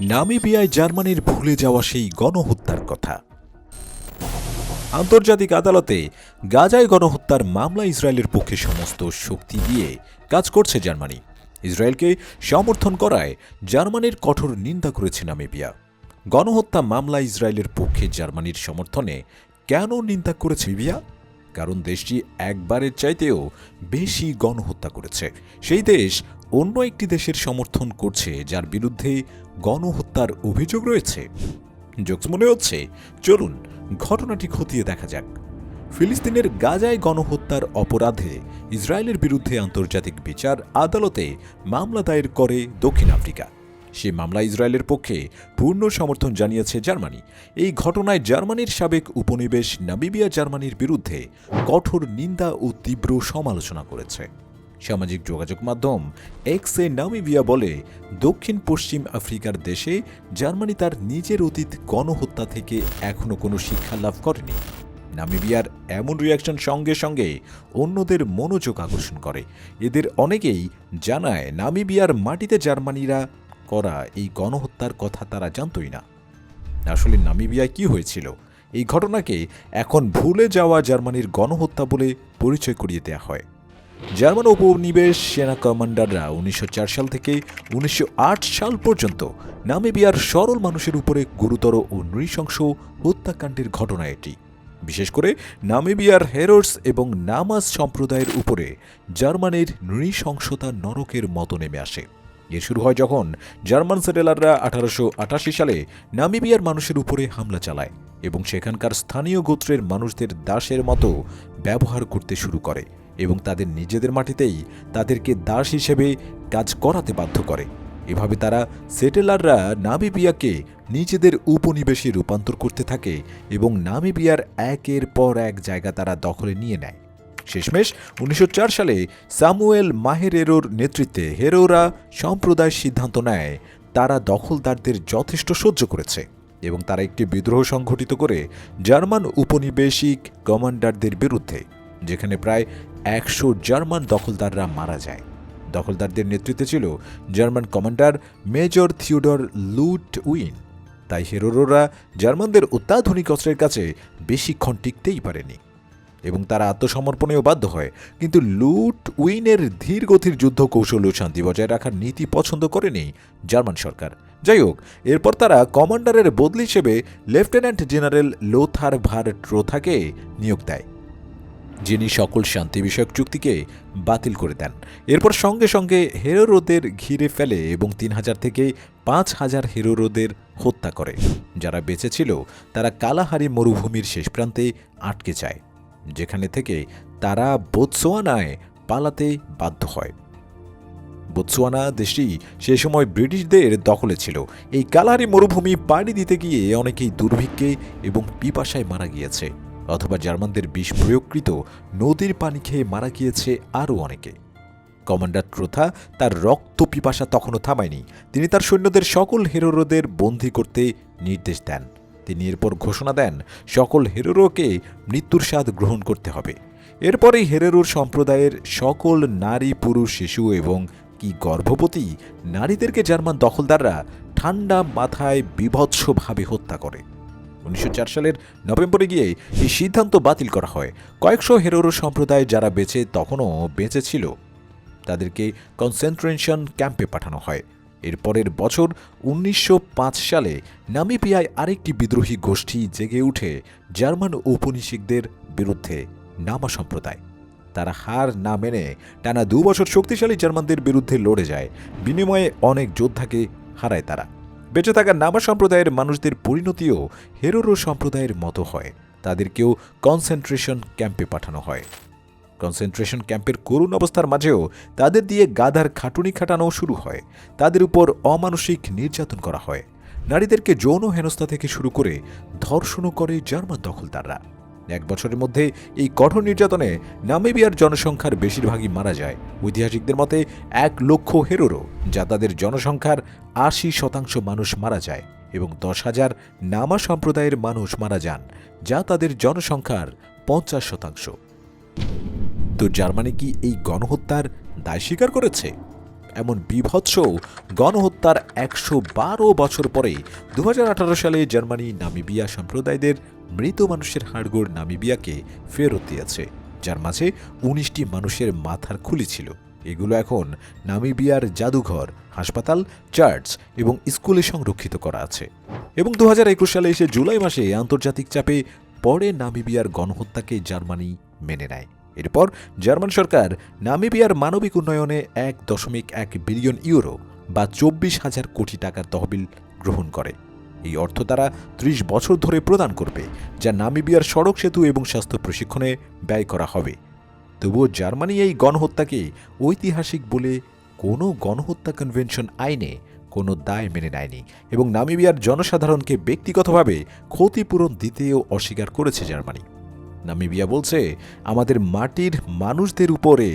নামিবিয়ায় জার্মানির ভুলে যাওয়া সেই গণহত্যার কথা। আন্তর্জাতিক আদালতে গাজায় গণহত্যার মামলা ইসরায়েলের পক্ষে সমস্ত শক্তি দিয়ে কাজ করছে জার্মানি। ইসরায়েলকে সমর্থন করায় জার্মানির কঠোর নিন্দা করেছে নামিবিয়া। গণহত্যা মামলা ইসরায়েলের পক্ষে জার্মানির সমর্থনে কেন নিন্দা করেছে লিবিয়া কারণ দেশটি একবারের চাইতেও বেশি গণহত্যা করেছে। সেই দেশ অন্য একটি দেশের সমর্থন করছে, যার বিরুদ্ধে গণহত্যার অভিযোগ রয়েছে। জোকস মনে হচ্ছে, চলুন ঘটনাটি খতিয়ে দেখা যাক। ফিলিস্তিনের গাজায় গণহত্যার অপরাধে ইসরায়েলের বিরুদ্ধে আন্তর্জাতিক বিচার আদালতে মামলা দায়ের করে দক্ষিণ আফ্রিকা। সে মামলা ইসরায়েলের পক্ষে পূর্ণ সমর্থন জানিয়েছে জার্মানি। এই ঘটনায় জার্মানির সাবেক উপনিবেশ নামিবিয়া জার্মানির বিরুদ্ধে কঠোর নিন্দা ও তীব্র সমালোচনা করেছে। সামাজিক যোগাযোগ মাধ্যম এক্সে নামিবিয়া বলে দক্ষিণ পশ্চিম আফ্রিকার দেশে জার্মানি তার নিজের অতীত গণহত্যা থেকে এখনও কোনো শিক্ষা লাভ করেনি। নামিবিয়ার এমন রিয়াকশন সঙ্গে সঙ্গে অন্যদের মনোযোগ আকর্ষণ করে। এদের অনেকেই জানায়, নামিবিয়ার মাটিতে জার্মানিরা করা এই গণহত্যার কথা তারা জানতই না। আসলে নামিবিয়ায় কি হয়েছিল? এই ঘটনাকে এখন ভুলে যাওয়া জার্মানির গণহত্যা বলে পরিচয় করিয়ে দেওয়া হয়। জার্মান উপনিবেশ সেনা কমান্ডাররা উনিশশো চার সাল থেকে উনিশশো সাল পর্যন্ত নামিবিয়ার সরল মানুষের উপরে গুরুতর ও নৃশংস হত্যাকাণ্ডের ঘটনা এটি। বিশেষ করে নামিবিয়ার হেরোর্স এবং নামাজ সম্প্রদায়ের উপরে জার্মানির নৃশংসতা নরকের মতো নেমে আসে। এ শুরু হয় যখন জার্মান সেটেলাররা আঠারোশো আটাশি সালে নামিবিয়ার মানুষের উপরে হামলা চালায় এবং সেখানকার স্থানীয় গোত্রের মানুষদের দাসের মতো ব্যবহার করতে শুরু করে এবং তাদের নিজেদের মাটিতেই তাদেরকে দাস হিসেবে কাজ করাতে বাধ্য করে। এভাবে তারা সেটেলাররা নামিবিয়াকে নিজেদের উপনিবেশে রূপান্তর করতে থাকে এবং নামিবিয়ার একের পর এক জায়গা তারা দখলে নিয়ে নেয়। শেষমেশ উনিশশো চার সালে সামুয়েল মাহেরেরোর নেতৃত্বে হেরোরা সম্প্রদায় সিদ্ধান্ত নেয়। তারা দখলদারদের যথেষ্ট সহ্য করেছে এবং তারা একটি বিদ্রোহ সংঘটিত করে জার্মান উপনিবেশিক কমান্ডারদের বিরুদ্ধে, যেখানে প্রায় একশো জার্মান দখলদাররা মারা যায়। দখলদারদের নেতৃত্বে ছিল German commander major Theodor Leutwein তাই হেরোরোরা জার্মানদের অত্যাধুনিক অস্ত্রের কাছে বেশিক্ষণ টিকতেই পারেনি। এবং তারা আত্মসমর্পণেও বাধ্য হয়। কিন্তু লুট উইনের ধীর গতির যুদ্ধ কৌশল ও শান্তি বজায় রাখার নীতি পছন্দ করেনি জার্মান সরকার। যাই হোক, এরপর তারা কমান্ডারের বদলি হিসেবে লেফটেন্যান্ট জেনারেল লোথার ভার ট্রোথাকে নিয়োগ দেয়, যিনি সকল শান্তি বিষয়ক চুক্তিকে বাতিল করে দেন। এরপর সঙ্গে সঙ্গে হেরোরোদের ঘিরে ফেলে এবং তিন হাজার থেকে পাঁচ হাজার হেরোরোদের হত্যা করে। যারা বেঁচে ছিল, তারা কালাহারি মরুভূমির শেষ প্রান্তে আটকে যায়। যেখানে থেকে তারা বোতসোয়ানায় পালাতে বাধ্য হয়। বোতসোয়ানা দেশটি সে সময় ব্রিটিশদের দখলে ছিল। এই কালাহারি মরুভূমি পাড়ি দিতে গিয়ে অনেকেই দুর্ভিক্ষে এবং পিপাসায় মারা গিয়েছে, অথবা জার্মানদের বিষ প্রয়োগকৃত নদীর পানি খেয়ে মারা গিয়েছে আরও অনেকে। কমান্ডার ট্রোথা তার রক্ত পিপাসা তখনও থামায়নি। তিনি তার সৈন্যদের সকল হেরোরোদের বন্দী করতে নির্দেশ দেন। তিনি এরপর ঘোষণা দেন, সকল হেরোরোকে মৃত্যুর স্বাদ গ্রহণ করতে হবে। এরপরেই হেরেরোর সম্প্রদায়ের সকল নারী, পুরুষ, শিশু এবং কি গর্ভবতী নারীদেরকে জার্মান দখলদাররা ঠান্ডা মাথায় বিভৎসভাবে হত্যা করে। উনিশশো চার সালের নভেম্বরে গিয়ে এই সিদ্ধান্ত বাতিল করা হয়। কয়েকশো হেরোরো সম্প্রদায় যারা বেঁচে তখনও বেঁচে ছিল, তাদেরকে কনসেন্ট্রেশন ক্যাম্পে পাঠানো হয়। এরপরের বছর উনিশশো পাঁচ সালে নামিবিয়ায় আরেকটি বিদ্রোহী গোষ্ঠী জেগে উঠে জার্মান ঔপনিবেশিকদের বিরুদ্ধে নামা সম্প্রদায়। তারা হার না মেনে টানা দু বছর শক্তিশালী জার্মানদের বিরুদ্ধে লড়ে যায়। বিনিময়ে অনেক যোদ্ধাকে হারায় তারা। বেঁচে থাকা নামা সম্প্রদায়ের মানুষদের পরিণতিও হেরোরো সম্প্রদায়ের মতো হয়। তাদেরকেও কনসেন্ট্রেশন ক্যাম্পে পাঠানো হয়। কনসেন্ট্রেশন ক্যাম্পের করুণ অবস্থার মাঝেও তাদের দিয়ে গাধার খাটুনি খাটানো শুরু হয়। তাদের উপর অমানসিক নির্যাতন করা হয়। নারীদেরকে যৌন হেনস্থা থেকে শুরু করে ধর্ষণও করে জার্মান দখলদাররা। এক বছরের মধ্যে এই কঠোর নির্যাতনে নামিবিয়ার জনসংখ্যার বেশিরভাগই মারা যায়। ঐতিহাসিকদের মতে এক লক্ষ হেরোরো যা তাদের জনসংখ্যার আশি শতাংশ মানুষ মারা যায় এবং দশ হাজার নামা সম্প্রদায়ের মানুষ মারা যান, যা তাদের জনসংখ্যার পঞ্চাশ শতাংশ। তো জার্মানি কি এই গণহত্যার দায় স্বীকার করেছে? এমন বিভৎস গণহত্যার একশো বারো বছর পরে দু হাজার আঠারো সালে জার্মানি নামিবিয়া সম্প্রদায়দের মৃত মানুষের হাড়গোড় নামিবিয়াকে ফেরত দিয়েছে। যার মাঝে উনিশটি মানুষের মাথার খুলি ছিল। এগুলো এখন নামিবিয়ার জাদুঘর, হাসপাতাল, চার্চ এবং স্কুলে সংরক্ষিত করা আছে। এবং দু হাজার একুশ সালে এসে জুলাই মাসে আন্তর্জাতিক চাপে পরে নামিবিয়ার গণহত্যাকে জার্মানি মেনে নেয়। এরপর জার্মান সরকার নামিবিয়ার মানবিক উন্নয়নে এক দশমিক এক বিলিয়ন ইউরো বা চব্বিশ হাজার কোটি টাকার তহবিল গ্রহণ করে। এই অর্থ তারা ত্রিশ বছর ধরে প্রদান করবে, যা নামিবিয়ার সড়ক সেতু এবং স্বাস্থ্য প্রশিক্ষণে ব্যয় করা হবে। তবুও জার্মানি এই গণহত্যাকে ঐতিহাসিক বলে কোনো গণহত্যা কনভেনশন আইনে কোনো দায় মেনে নেয়নি এবং নামিবিয়ার জনসাধারণকে ব্যক্তিগতভাবে ক্ষতিপূরণ দিতেও অস্বীকার করেছে জার্মানি। নামিবিয়া বলছে, আমাদের মাটির মানুষদের উপরে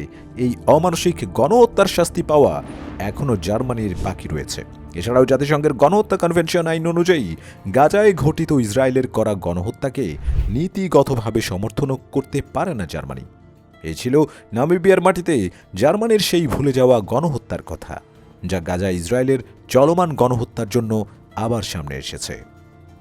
এই অমানসিক গণহত্যার শাস্তি পাওয়া এখনও জার্মানির বাকি রয়েছে। এছাড়াও জাতিসংঘের গণহত্যা কনভেনশন আইন অনুযায়ী গাজায় ঘটিত ইসরায়েলের করা গণহত্যাকে নীতিগতভাবে সমর্থন করতে পারে না জার্মানি। এ ছিল নামিবিয়ার মাটিতে জার্মানির সেই ভুলে যাওয়া গণহত্যার কথা, যা গাজা ইসরায়েলের চলমান গণহত্যার জন্য আবার সামনে এসেছে।